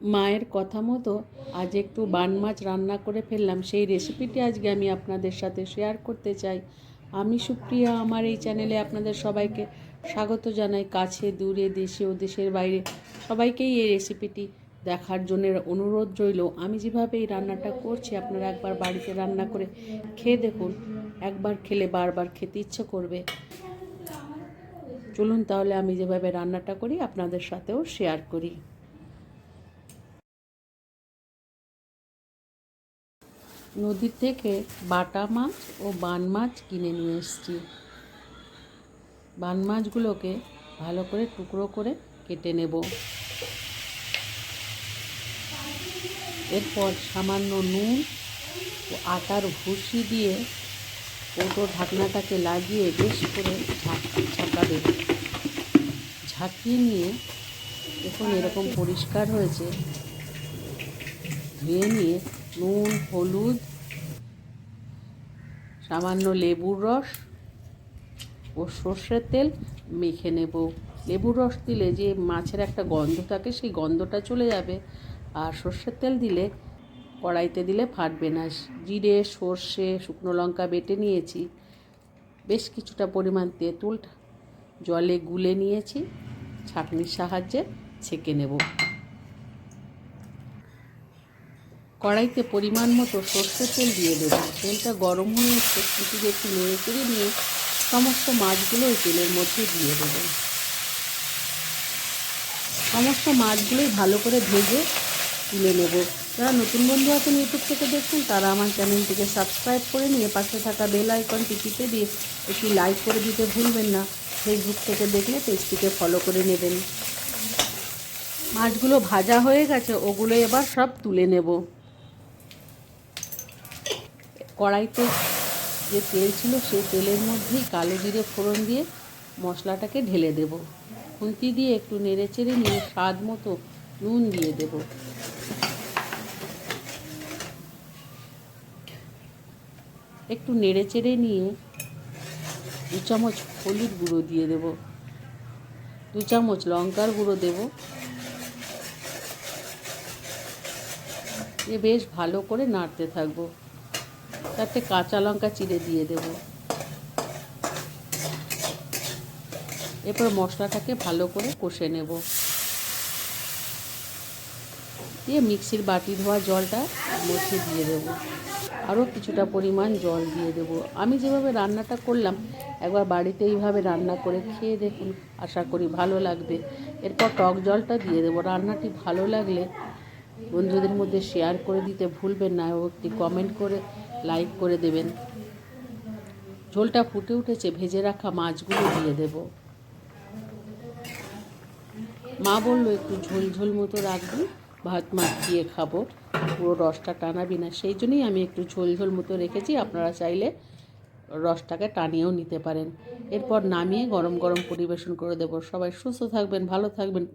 মায়ের কথা মতো আজ একটু বান মাছ রান্না করে ফেললাম। সেই রেসিপিটি আজকে আমি আপনাদের সাথে শেয়ার করতে চাই। আমি সুপ্রিয়া, আমার এই চ্যানেলে আপনাদের সবাইকে স্বাগত জানাই। কাছে, দূরে, দেশে ও দেশের বাইরে সবাইকেই এই রেসিপিটি দেখার জন্য অনুরোধ রইল। আমি যেভাবে এই রান্নাটা করছি, আপনারা একবার বাড়িতে রান্না করে খেয়ে দেখুন। একবার খেলে বারবার খেতে ইচ্ছে করবে। চলুন তাহলে আমি যেভাবে রান্নাটা করি, আপনাদের সাথেও শেয়ার করি। নদীর থেকে বাটা মাছ ও বান মাছ কিনে নিয়ে এসেছি। বান মাছগুলোকে ভালো করে টুকরো করে কেটে নেব। এরপর সামান্য নুন ও আটার ভুসি দিয়ে কৌটো ঢাকনাটাকে লাগিয়ে বেশ করে ঝাঁকাবে ঝাঁকিয়ে নিয়ে দেখুন এরকম পরিষ্কার হয়েছে। ধুয়ে নিয়ে নুন, হলুদ, সামান্য লেবুর রস ও সর্ষের তেল মেখে নেব। লেবুর রস দিলে যে মাছের একটা গন্ধ থাকে, সেই গন্ধটা চলে যাবে। আর সর্ষের তেল দিলে, কড়াইতে দিলে ফাটবে না। জিরে, সর্ষে, শুকনো লঙ্কা বেটে নিয়েছি। বেশ কিছুটা পরিমাণ তেঁতুল জলে গুলে নিয়েছি। ছাঁকনির সাহায্যে ছেঁকে নেব। কড়াইতে পরিমাণ মতো সর্ষের তেল দিয়ে দেবো। তেলটা গরম হয়ে এসে কিছু একটু নেড়ে চেড়ে নিয়ে সমস্ত মাছগুলো ওই তেলের মধ্যে দিয়ে দেবো। সমস্ত মাছগুলোই ভালো করে ভেজে তুলে নেব। যারা নতুন বন্ধু আছেন ইউটিউব থেকে দেখছেন, তারা আমার চ্যানেলটিকে সাবস্ক্রাইব করে নিয়ে পাশে থাকা বেল আইকনটি টিপে দিয়ে একটি লাইক করে দিতে ভুলবেন না। ফেসবুক থেকে দেখলে পেজটিকে ফলো করে নেবেন। মাছগুলো ভাজা হয়ে গেছে, ওগুলো এবার সব তুলে নেব। কড়াইতে যে তেল ছিল সেই তেলের মধ্যেই কালো জিরে ফোড়ন দিয়ে মশলাটাকে ঢেলে দেব। খুন্তি দিয়ে একটু নেড়ে চেড়ে নিয়ে স্বাদ মতো নুন দিয়ে দেব। একটু নেড়ে চেড়ে নিয়ে দু চামচ হলুদ গুঁড়ো দিয়ে দেব। দু চামচ লঙ্কার গুঁড়ো দেব। দিয়ে বেশ ভালো করে নাড়তে থাকব। তাতে কাঁচা লঙ্কা চিড়ে দিয়ে দেব। এরপর মশলাটাকে ভালো করে কষে নেব। দিয়ে মিক্সির বাটি ধোয়া জলটা মধ্যে দিয়ে দেব। আরও কিছুটা পরিমাণ জল দিয়ে দেব। আমি যেভাবে রান্নাটা করলাম, একবার বাড়িতে এইভাবে রান্না করে খেয়ে দেখুন, আশা করি ভালো লাগবে। এরপর টক জলটা দিয়ে দেবো। রান্নাটি ভালো লাগলে বন্ধুদের মধ্যে শেয়ার করে দিতে ভুলবেন না। এবং একটি কমেন্ট করে লাইক করে দেবেন। ঝোলটা ফুটে উঠেছে, ভেজে রাখা মাছগুলো দিয়ে দেব। মা বলল, একটু ঝোল ঝোল মতো রাখবি, ভাত মাখিয়ে খাব। পুরো রসটা টানাবি না। সেই জন্যই আমি একটু ঝোল ঝোল মতো রেখেছি। আপনারা চাইলে রসটাকে টানিয়েও নিতে পারেন। এরপর নামিয়ে গরম গরম পরিবেশন করে দেবো। সবাই সুস্থ থাকবেন, ভালো থাকবেন।